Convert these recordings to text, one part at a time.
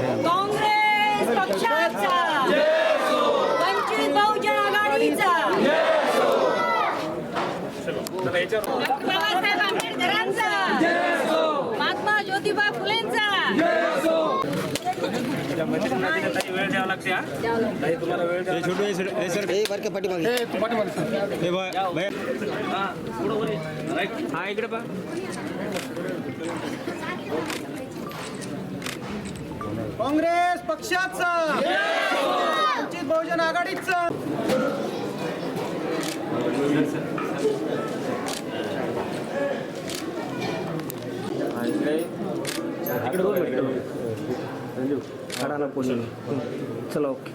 काँग्रेस पक्षाचा. वंचित बहुजन आघाडीचा. बाबासाहेब आंबेडकरांचा. महात्मा ज्योतिबा फुलेंचा. वेळ द्यावा लागते हा? ताई, तुम्हाला वेळ द्यावा हा इकडे पहा. काँग्रेस पक्षाचा. वंचित बहुजन आघाडीचा. इकडे बघ इकडे बघ. संजू ना चला ओके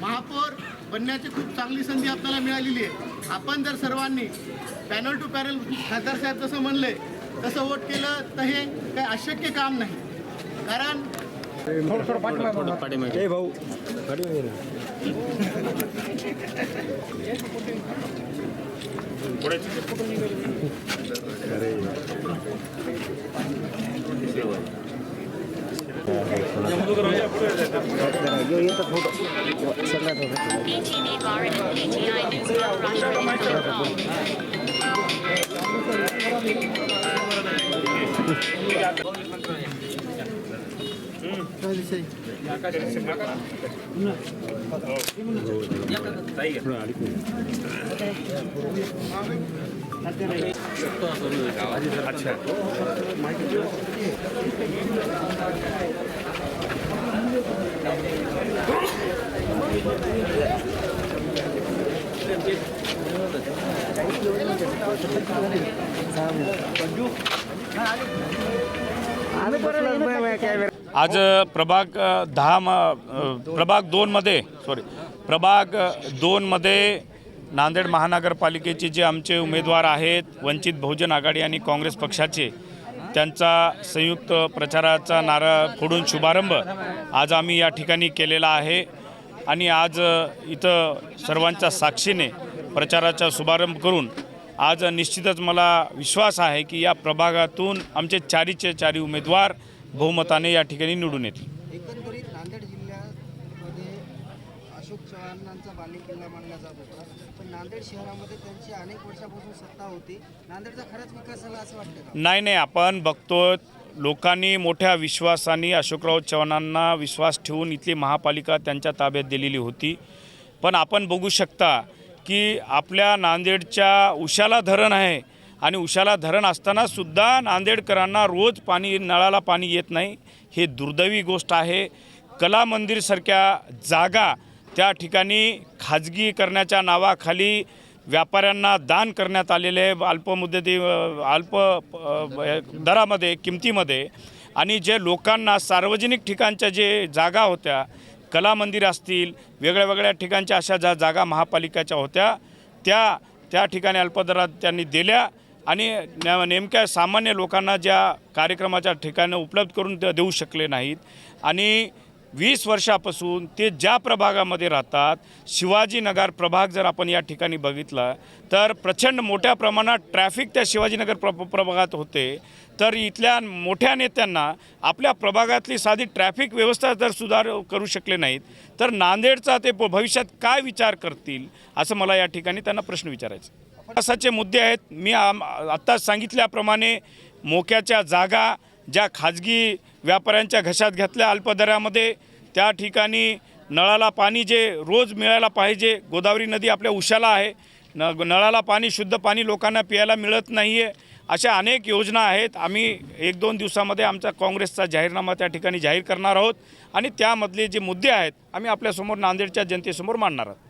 महापौर बनण्याची खूप चांगली संधी आपल्याला मिळालेली आहे. आपण जर सर्वांनी पॅनल टू पॅनल खासदार साहेब जसं म्हणले तसं वोट केलं तर हे काही अशक्य काम नाही. થોડું થોડું પાટીમાં થોડું પાટીમાં એ ભાઉ ઘડી ಅದು ಬರಲ್ಲ ಕ್ಯಾಮೆರ आज प्रभाग दहा म प्रभाग दोनमध्ये सॉरी प्रभाग दोनमध्ये नांदेड महानगरपालिकेचे जे आमचे उमेदवार आहेत वंचित बहुजन आघाडी आणि काँग्रेस पक्षाचे त्यांचा संयुक्त प्रचाराचा नारळ फोडून शुभारंभ आज आम्ही या ठिकाणी केलेला आहे. आणि आज इथं सर्वांच्या साक्षीने प्रचाराचा शुभारंभ करून आज निश्चितच मला विश्वास आहे की या प्रभागातून आमचे चारीचे चारी उमेदवार बहुमताने या ठिकाणी निवडून येतील. एकंदरीत नांदेड जिल्ह्यामध्ये अशोक चव्हाणांचा बालेकिल्ला मानला जात होता. पण नांदेड शहरामध्ये त्यांची अनेक वर्षापासून सत्ता होती. नांदेडचा खरंच विकास झाला असं वाटतं का? नाही नाही आपण बघतो लोकांनी मोठ्या विश्वासाने अशोकराव चव्हाणांना विश्वास ठेवून इथली महापालिका त्यांच्या ताब्यात दिलेली होती. पण आपण बघू शकता की आपल्या नांदेडच्या उशाला धरण आहे. आणि उशाला धरण असताना सुद्धा नांदेडकरांना रोज पाणी नळाला पाणी येत नाही. हे दुर्दैवी गोष्ट आहे. कला मंदिरसारख्या जागा त्या ठिकाणी खाजगी करण्याच्या नावाखाली व्यापाऱ्यांना दान करण्यात आलेले आहे. अल्पमुदती अल्प दरामध्ये किमतीमध्ये. आणि जे लोकांना सार्वजनिक ठिकाणच्या जे जागा होत्या कला मंदिर असतील वेगळ्या वेगळ्या ठिकाणच्या अशा ज्या जागा महापालिकेच्या होत्या त्या त्या ठिकाणी अल्पदरात त्यांनी दिल्या. आणि न- नेमक्या सामान्य लोकांना ज्या कार्यक्रमाच्या ठिकाणं उपलब्ध करून ते देऊ शकले नाहीत. आणि वीस वर्षापासून ते ज्या प्रभागामध्ये राहतात शिवाजीनगर प्रभाग जर आपण या ठिकाणी बघितला तर प्रचंड मोठ्या प्रमाणात ट्रॅफिक त्या शिवाजीनगर प्र प्रभागात होते. तर इथल्या मोठ्या नेत्यांना आपल्या प्रभागातली साधी ट्रॅफिक व्यवस्था जर सुधार करू शकले नाहीत तर नांदेडचा ते प- भविष्यात काय विचार करतील असं मला या ठिकाणी त्यांना प्रश्न विचारायचा विकासाचे मुद्दे आहेत. मी आम आत्ताच सांगितल्याप्रमाणे मोक्याच्या जागा ज्या खाजगी व्यापाऱ्यांच्या घशात घेतल्या अल्पदरामध्ये त्या ठिकाणी नळाला पाणी जे रोज मिळायला पाहिजे गोदावरी नदी आपल्या उशाला आहे. न नळाला पाणी शुद्ध पाणी लोकांना प्यायला मिळत नाही आहे अशा अनेक योजना आहेत. आम्ही एक दोन दिवसामध्ये आमचा काँग्रेसचा जाहीरनामा त्या ठिकाणी जाहीर करणार आहोत. आणि त्यामधले जे मुद्दे आहेत आम्ही आपल्यासमोर नांदेडच्या जनतेसमोर मांडणार आहोत.